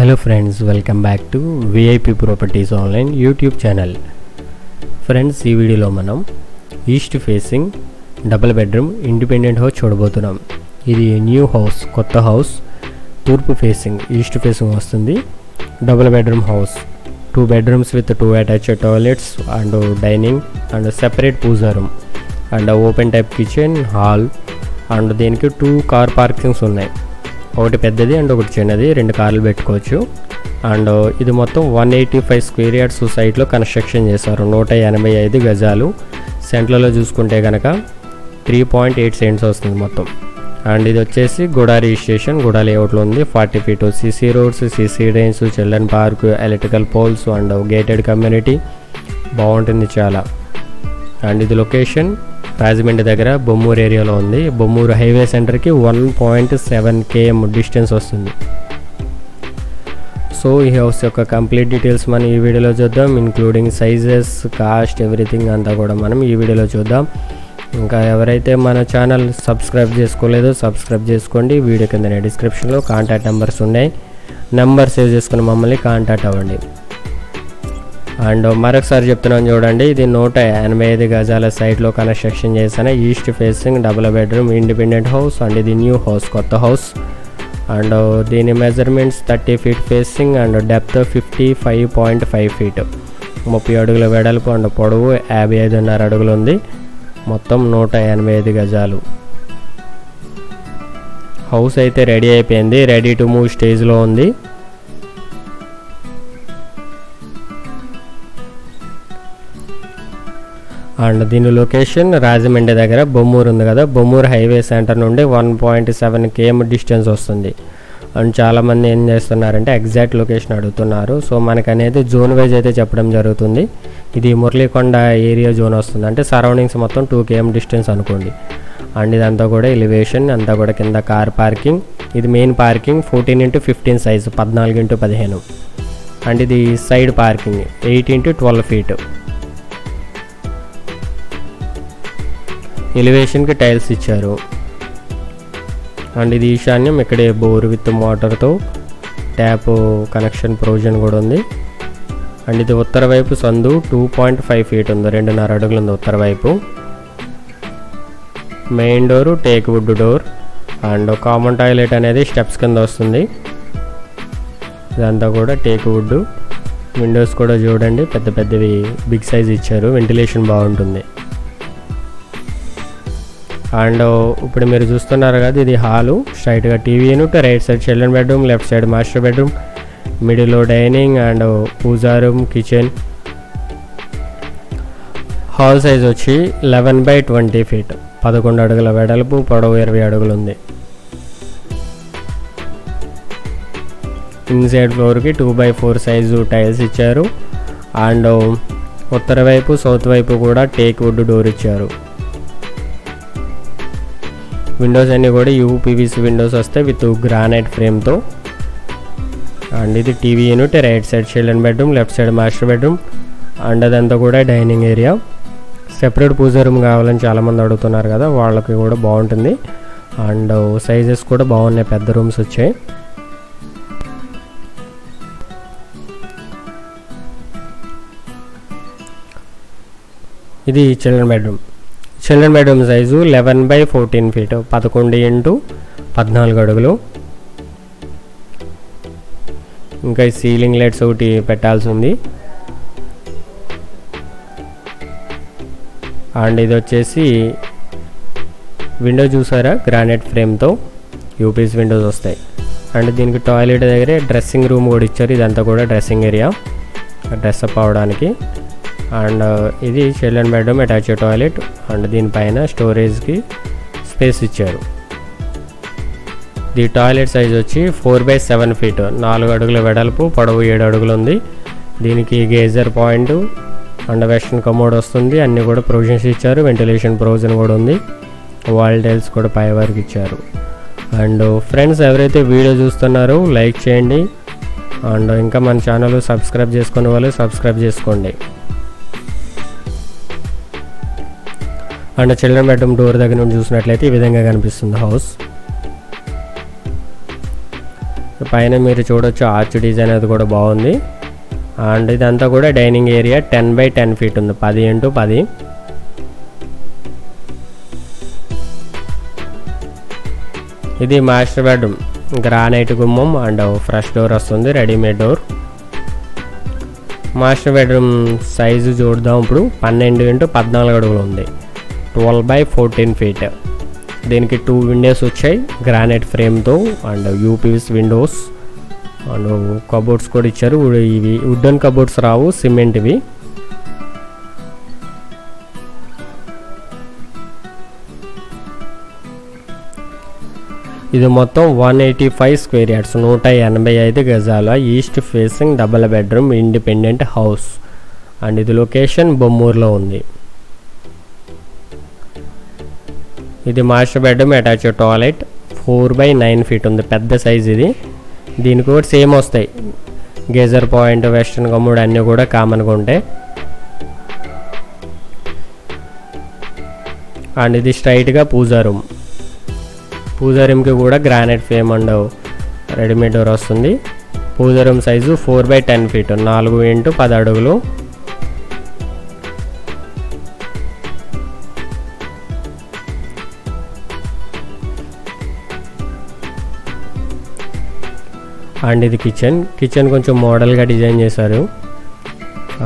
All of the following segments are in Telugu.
Hello friends welcome back to VIP properties online YouTube channel friends ఈ వీడియోలో మనం east facing double bedroom independent house చూడబోతున్నాం. ఇది న్యూ హౌస్ కొత్త హౌస్ తూర్పు ఫేసింగ్ ఈస్ట్ ఫేసింగ్ వస్తుంది. Double bedroom house two bedrooms with two attach toilets and dining and separate puja room and open type kitchen hall and దీనికి టూ కార్ పార్కింగ్స్ ఉన్నాయి. ఒకటి పెద్దది అండ్ ఒకటి చిన్నది రెండు కార్లు పెట్టుకోవచ్చు. అండ్ ఇది మొత్తం one eighty five square yards సైట్లో కన్స్ట్రక్షన్ చేశారు. నూట ఎనభై ఐదు గజాలు. సెంట్రల్లో చూసుకుంటే కనుక త్రీ పాయింట్ ఎయిట్ సెంట్స్ వస్తుంది మొత్తం. అండ్ ఇది వచ్చేసి గుడా రిజిస్ట్రేషన్ గుడా లేఅవుట్లో ఉంది. Forty feet CC roads CC drains children park electrical poles and gated community. బాగుంటుంది చాలా. అండ్ ఇది లొకేషన్ రాజమండ్రి దగ్గర బొమ్మూరు ఏరియాలో ఉంది. బొమ్మూరు హైవే సెంటర్కి one point seven KM distance వస్తుంది. సో ఈ హౌస్ యొక్క కంప్లీట్ డీటెయిల్స్ మనం ఈ వీడియోలో చూద్దాం. ఇంక్లూడింగ్ సైజెస్ కాస్ట్ ఎవ్రీథింగ్ అంతా కూడా మనం ఈ వీడియోలో చూద్దాం. ఇంకా ఎవరైతే మన ఛానల్ సబ్స్క్రైబ్ చేసుకోలేదో సబ్స్క్రైబ్ చేసుకోండి. వీడియో కింద డిస్క్రిప్షన్లో కాంటాక్ట్ నెంబర్స్ ఉన్నాయి. నెంబర్ సేవ్ చేసుకుని మమ్మల్ని కాంటాక్ట్ అవ్వండి. అండ్ మరొకసారి చెప్తున్నాను చూడండి ఇది నూట ఎనభై ఐదు గజాల సైట్లో కన్స్ట్రక్షన్ చేసిన east facing double bedroom independent house and ఇది న్యూ హౌస్ కొత్త హౌస్ అండ్ దీని measurements thirty feet facing and depth fifty five point five feet ముప్పై అడుగుల వెడల్పు అండ్ పొడవు యాభై ఐదున్నర అడుగులు ఉంది. మొత్తం నూట ఎనభై ఐదు గజాలు. హౌస్ అయితే రెడీ అయిపోయింది రెడీ టు మూవ్ స్టేజ్లో ఉంది. అండ్ దీని లొకేషన్ రాజమండ్రి దగ్గర బొమ్మూరు ఉంది కదా. బొమ్మూరు హైవే సెంటర్ నుండి one point seven KM distance వస్తుంది. అండ్ చాలామంది ఏం చేస్తున్నారంటే ఎగ్జాక్ట్ లొకేషన్ అడుగుతున్నారు. సో మనకు అనేది జోన్ వైజ్ అయితే చెప్పడం జరుగుతుంది. ఇది మురళీకొండ ఏరియా జోన్ వస్తుంది. అంటే సరౌండింగ్స్ మొత్తం టూ కేఎం డిస్టెన్స్ అనుకోండి. అండ్ ఇదంతా కూడా ఎలివేషన్ అంతా కూడా కింద కార్ పార్కింగ్. ఇది main parking fourteen into fifteen size పద్నాలుగు ఇంటూ పదిహేను. అండ్ ఇది side parking eight into twelve feet. ఎలివేషన్కి tiles ఇచ్చారు. అండ్ ఇది ఈశాన్యం ఇక్కడే బోర్ విత్ మోటార్తో ట్యాప్ కనెక్షన్ ప్రొవిజన్ కూడా ఉంది. అండ్ ఇది ఉత్తర వైపు సందు టూ పాయింట్ ఫైవ్ ఫీట్ ఉంది రెండున్నర అడుగులు ఉంది ఉత్తర వైపు. Main door teak wood door and common toilet అనేది స్టెప్స్ కింద వస్తుంది. ఇదంతా కూడా టేక్ వుడ్. విండోస్ కూడా చూడండి పెద్ద పెద్దవి బిగ్ సైజ్ ఇచ్చారు. వెంటిలేషన్ బాగుంటుంది. అండ్ ఇప్పుడు మీరు చూస్తున్నారు కదా ఇది హాలు. స్ట్రైట్గా TV unit right side children bedroom left side master bedroom మిడిల్లో dining and puja room kitchen hall size వచ్చి లెవెన్ బై ట్వంటీ ఫీట్ పదకొండు అడుగుల వెడల్పు పొడవు ఇరవై అడుగులు ఉంది ఇన్సైడ్ ఫ్లోర్కి two by four size tiles ఇచ్చారు. అండ్ ఉత్తర వైపు సౌత్ వైపు కూడా టేక్ వుడ్ డోర్ ఇచ్చారు. విండోస్ అన్నీ కూడా యూపీవీసీ విండోస్ వస్తాయి విత్ గ్రానైట్ ఫ్రేమ్తో అండ్ ఇది TV unit right side children bedroom left side master bedroom and అదంతా కూడా dining area separate puja room కావాలని చాలామంది అడుగుతున్నారు కదా వాళ్ళకి కూడా బాగుంటుంది. అండ్ సైజెస్ కూడా బాగున్నాయి పెద్ద రూమ్స్ వచ్చాయి. ఇది children bedroom children bedroom size eleven by fourteen feet. పదకొండు ఇంటూ పద్నాలుగు అడుగులు. ఇంకా ఈ సీలింగ్ లైట్స్ ఒకటి పెట్టాల్సి ఉంది. అండ్ ఇది వచ్చేసి విండో చూసారా? గ్రానైట్ ఫ్రేమ్తో యూపీఎస్ విండోస్ వస్తాయి. అండ్ దీనికి టాయిలెట్ దగ్గరే డ్రెస్సింగ్ రూమ్ కూడా ఇచ్చారు. ఇదంతా కూడా డ్రెస్సింగ్ ఏరియా. డ్రెస్ అప్ అవడానికి అండ్ uh, ఇది children bedroom attach toilet and దీనిపైన స్టోరేజ్కి స్పేస్ ఇచ్చారు. ది టాయిలెట్ సైజ్ వచ్చి ఫోర్ బై సెవెన్ ఫీట్ నాలుగు అడుగుల వెడల్పు పొడవు ఏడు అడుగులు ఉంది దీనికి geyser point and western commode వస్తుంది అన్నీ కూడా ప్రొవిజన్స్ ఇచ్చారు వెంటిలేషన్ ప్రొవిజన్ కూడా ఉంది. వాల్ టైల్స్ కూడా పై వరకు ఇచ్చారు. అండ్ ఫ్రెండ్స్ ఎవరైతే వీడియో చూస్తున్నారో లైక్ చేయండి. అండ్ ఇంకా మన ఛానల్ సబ్స్క్రైబ్ చేసుకునే వాళ్ళు సబ్స్క్రైబ్ చేసుకోండి. అండ్ చిల్డ్రన్ బెడ్రూమ్ డోర్ దగ్గర నుండి చూసినట్లయితే ఈ విధంగా కనిపిస్తుంది హౌస్. పైన మీరు చూడొచ్చు ఆర్చ్ డిజైన్ అది కూడా బాగుంది. అండ్ ఇదంతా కూడా dining area ten by ten feet ఉంది. పది ఇంటూ పది. ఇది మాస్టర్ బెడ్రూమ్. గ్రానైట్ గుమ్మం అండ్ ఫ్రెష్ డోర్ వస్తుంది readymade door. Master bedroom size చూద్దాం ఇప్పుడు. పన్నెండు ఇంటూ పద్నాలుగు అడుగులు ఉంది. ట్వెల్వ్ బై ఫోర్టీన్ ఫీట్ దీనికి టూ విండోస్ వచ్చాయి. Granite ఫ్రేమ్తో and UPS windows and cupboards కూడా ఇచ్చారు. ఇవి వుడెన్ కబోర్డ్స్ రావు సిమెంట్ ఇవి. ఇది మొత్తం one eighty five square yards నూట ఎనభై ఐదు గజాల east facing double bedroom independent house and ఇది లొకేషన్ బొమ్మూరులో ఉంది. ఇది master bedroom attach toilet. Four by nine feet ఉంది. పెద్ద సైజ్ ఇది. దీనికి కూడా సేమ్ వస్తాయి. గేజర్ పాయింట్ వెస్ట్రన్ కమ్ముడు అన్నీ కూడా కామన్గా ఉంటాయి. అండ్ ఇది స్ట్రైట్గా పూజా రూమ్ పూజా రూమ్కి కూడా granite frame and readymade door వస్తుంది. Puja room size four by ten feet నాలుగు ఇంటూ పది అడుగులు. అండ్ ఇది కిచెన్. కిచెన్ కొంచెం మోడల్గా డిజైన్ చేశారు.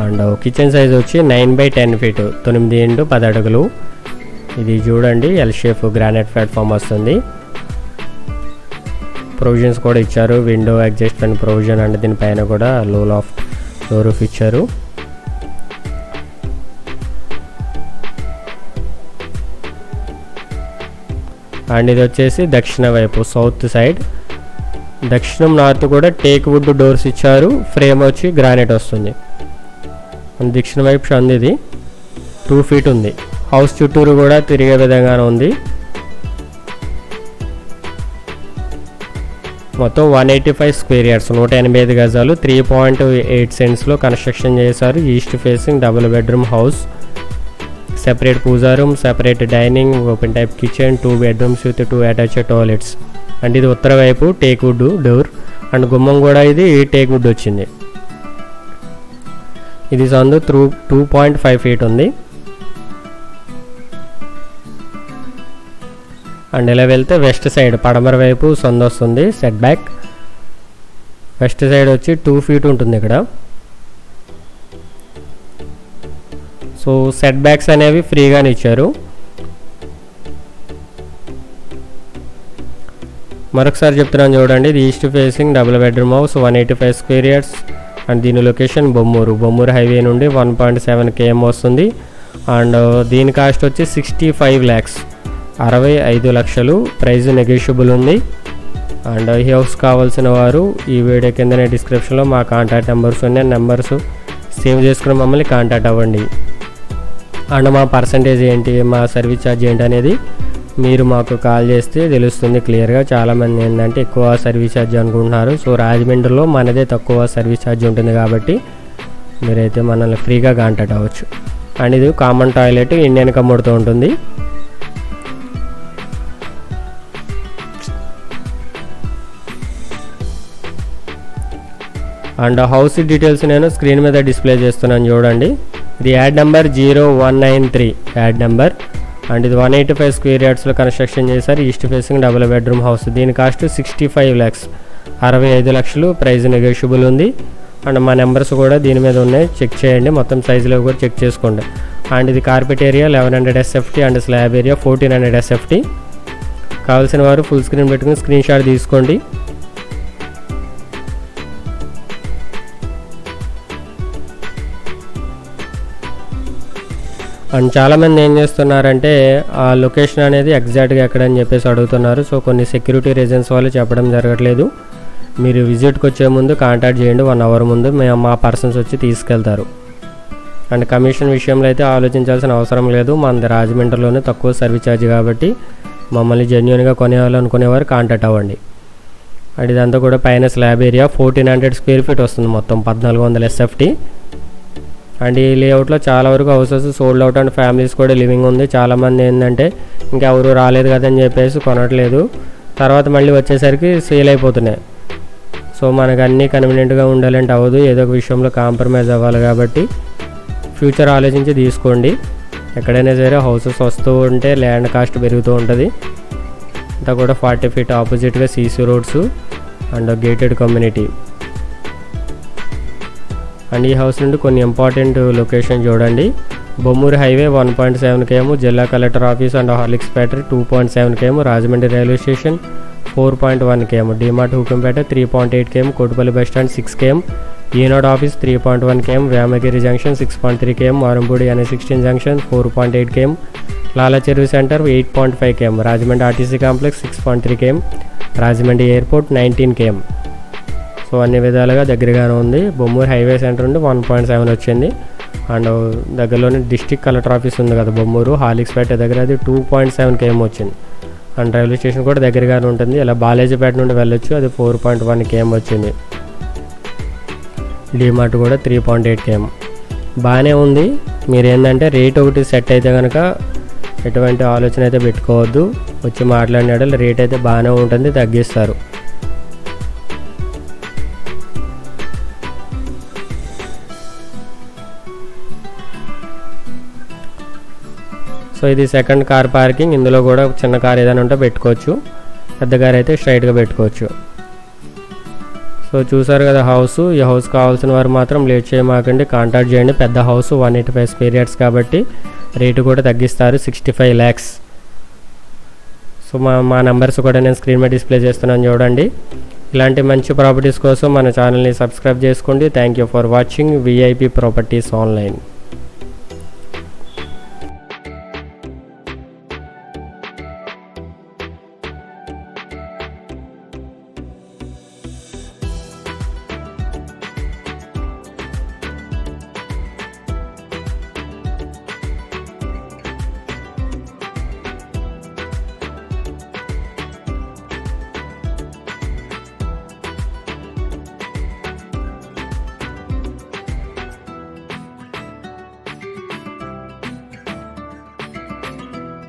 అండ్ కిచెన్ సైజ్ వచ్చి నైన్ బై టెన్ ఫీట్ తొమ్మిది ఇంటూ పది అడుగులు. ఇది చూడండి ఎల్ షేప్ గ్రానైట్ ప్లాట్ఫామ్ వస్తుంది. ప్రొవిజన్స్ కూడా ఇచ్చారు. విండో అడ్జస్ట్మెంట్ ప్రొవిజన్ అండ్ దీనిపైన కూడా లో లాఫ్ట్లో రూఫ్ ఇచ్చారు. అండ్ ఇది వచ్చేసి దక్షిణ వైపు సౌత్ సైడ్ దక్షిణం నార్త్ కూడా టేక్ వుడ్ డోర్స్ ఇచ్చారు. ఫ్రేమ్ వచ్చి గ్రానైట్ వస్తుంది. దక్షిణ వైపు సంది ఇది. టూ ఫీట్ ఉంది. హౌస్ చుట్టూరు కూడా తిరిగే విధంగానే ఉంది. మొత్తం one eighty five square yards నూట ఎనభై ఐదు గజాలు త్రీ పాయింట్ ఎయిట్ సెంట్స్లో కన్స్ట్రక్షన్ చేశారు. East facing double bedroom house. Separate puja room separate dining open type kitchen two bedrooms with two attach toilets. And ఇది ఉత్తర వైపు టేక్ వుడ్ డోర్. అండ్ గుమ్మం కూడా ఇది టేక్ వుడ్ వచ్చింది. ఇది సందు through two point five feet ఉంది. అండ్ ఇలా వెళ్తే వెస్ట్ సైడ్ పడమర వైపు సందు వస్తుంది సెట్ బ్యాక్. వెస్ట్ సైడ్ వచ్చి టూ ఫీట్ ఉంటుంది ఇక్కడ. సో సెట్ బ్యాక్స్ అనేవి ఫ్రీగానే ఇచ్చారు. మరొకసారి చెప్తున్నాను చూడండి ఇది east facing double bedroom house one eighty five square yards. And దీని లొకేషన్ బొమ్మూరు. బొమ్మూరు హైవే నుండి వన్ పాయింట్ సెవెన్ కేఎం వస్తుంది. అండ్ దీని కాస్ట్ వచ్చి సిక్స్టీ ఫైవ్ ల్యాక్స్. అరవై ఐదు లక్షలు. ప్రైజ్ నెగోషియబుల్ ఉంది. అండ్ ఈ హౌస్ కావాల్సిన వారు ఈ వీడియో కిందనే డిస్క్రిప్షన్లో మా కాంటాక్ట్ నెంబర్స్ ఉన్నాయి. నెంబర్స్ సేవ్ చేసుకుని మమ్మల్ని కాంటాక్ట్ అవ్వండి. అండ్ మా పర్సంటేజ్ ఏంటి? మా సర్వీస్ ఛార్జ్ ఏంటి అనేది మీరు మాకు కాల్ చేస్తే తెలుస్తుంది క్లియర్గా. చాలామంది ఏంటంటే ఎక్కువ సర్వీస్ ఛార్జ్ అనుకుంటున్నారు. సో రాజమండ్రిలో మనదే తక్కువ సర్వీస్ ఛార్జ్ ఉంటుంది కాబట్టి మీరైతే మనల్ని ఫ్రీగా కాంటాక్ట్ అవ్వచ్చు. అండ్ ఇది కామన్ టాయిలెట్ ఇండియన్ కమ్మడితో ఉంటుంది. అండ్ హౌస్ డీటెయిల్స్ నేను స్క్రీన్ మీద డిస్ప్లే చేస్తున్నాను చూడండి. ఇది ad number zero one nine three. Ad number and ఇది వన్ ఎయిటీ ఫైవ్ స్క్వేర్ యార్డ్స్లో కన్స్ట్రక్షన్ చేశారు. East facing double bedroom house దీని కాస్ట్ సిక్స్టీ ఫైవ్ ల్యాక్స్ అరవై ఐదు లక్షలు. ప్రైస్ నెగోషియబుల్ ఉంది. అండ్ మా నెంబర్స్ కూడా దీని మీద ఉన్నాయి. చెక్ చేయండి. మొత్తం సైజులో కూడా చెక్ చేసుకోండి. అండ్ ఇది carpet area eleven hundred SFT and slab area fourteen hundred SFT కావాల్సిన వారు ఫుల్ స్క్రీన్ పెట్టుకుని స్క్రీన్ షాట్ తీసుకోండి. అండ్ చాలామంది ఏం చేస్తున్నారంటే ఆ లొకేషన్ అనేది ఎగ్జాక్ట్గా ఎక్కడని చెప్పేసి అడుగుతున్నారు. సో కొన్ని సెక్యూరిటీ రీజన్స్ వాళ్ళు చెప్పడం జరగట్లేదు. మీరు విజిట్కి వచ్చే ముందు కాంటాక్ట్ చేయండి. వన్ అవర్ ముందు మేము మా పర్సన్స్ వచ్చి తీసుకెళ్తారు. అండ్ కమిషన్ విషయంలో అయితే ఆలోచించాల్సిన అవసరం లేదు. మనది రాజమండ్రిలోనే తక్కువ సర్వీస్ ఛార్జ్ కాబట్టి మమ్మల్ని జెన్యున్గా కొనేవాళ్ళు కాంటాక్ట్ అవ్వండి. అండ్ ఇదంతా కూడా పైన slab area. Fourteen hundred square feet వస్తుంది మొత్తం. పద్నాలుగు వందల ఎస్ఎఫ్టీ. అండ్ ఈ లేఅవుట్లో చాలా వరకు houses sold out and families కూడా లివింగ్ ఉంది. చాలామంది ఏంటంటే ఇంకెవరు రాలేదు కదని చెప్పేసి కొనట్లేదు. తర్వాత మళ్ళీ వచ్చేసరికి సేల్ అయిపోతున్నాయి. సో మనకు అన్నీ కన్వీనియంట్గా ఉండాలంటే అవ్వదు. ఏదో ఒక విషయంలో కాంప్రమైజ్ అవ్వాలి కాబట్టి ఫ్యూచర్ ఆలోచించి తీసుకోండి. ఎక్కడైనా సరే హౌసెస్ వస్తూ ఉంటే ల్యాండ్ కాస్ట్ పెరుగుతూ ఉంటుంది. అంతా కూడా ఫార్టీ ఫీట్ ఆపోజిట్గా CC roads and gated community. And ఈ హౌస్ నుండి కొన్ని ఇంపార్టెంట్ లొకేషన్ చూడండి. Bommuru highway one point seven KM జిల్లా collector office and Horlicks factory two point seven KM Rajahmundry railway station four point one KM DMart Hukumpeta three point eight KM Kotipalli bus stand six KM Eenadu office three point one KM Vyamagiri junction six point three KM Varampudi N sixteen junction four point eight KM Lalacheruvu center eight point five KM Rajahmundry RTC complex six point three KM Rajahmundry airport nineteen KM. So అన్ని విధాలుగా దగ్గరగానే ఉంది. బొమ్మూరు హైవే సెంటర్ నుండి వన్ పాయింట్ సెవెన్ వచ్చింది. అండ్ దగ్గరలోనే డిస్టిక్ కలెక్టర్ ఆఫీస్ ఉంది కదా బొమ్మూరు. హాలిక్స్పేట దగ్గర అది టూ పాయింట్ సెవెన్ కేఎం వచ్చింది. అండ్ రైల్వే స్టేషన్ కూడా దగ్గరగానే ఉంటుంది. ఇలా బాలేజీపేట నుండి వెళ్ళొచ్చు. అది ఫోర్ పాయింట్ వన్ కేఎం వచ్చింది. డిమార్ట్ కూడా త్రీ పాయింట్ ఎయిట్ కేఎం బాగానే ఉంది. మీరు ఏంటంటే రేట్ ఒకటి సెట్ అయితే కనుక ఎటువంటి ఆలోచన అయితే పెట్టుకోవద్దు. వచ్చి మాట్లాడినాడు రేట్ అయితే బాగానే ఉంటుంది. తగ్గిస్తారు. సో ఇది సెకండ్ కార్ పార్కింగ్ ఇందులో కూడా చిన్న కార్ ఏదైనా ఉంటే పెట్టుకోవచ్చు. పెద్ద కార్ అయితే స్ట్రైట్గా పెట్టుకోవచ్చు. సో చూసారు కదా హౌస్ ఈ హౌస్ కావాల్సిన వారు మాత్రం లేట్ చేయమాకండి. కాంటాక్ట్ చేయండి. పెద్ద house one eighty five square yards కాబట్టి రేటు కూడా తగ్గిస్తారు. సిక్స్టీ ఫైవ్ ల్యాక్స్ సో మా మా నెంబర్స్ కూడా నేను స్క్రీన్ మీద డిస్ప్లే చేస్తున్నాను చూడండి. ఇలాంటి మంచి ప్రాపర్టీస్ కోసం మన ఛానల్ని సబ్స్క్రైబ్ చేసుకోండి. Thank you for watching VIP properties online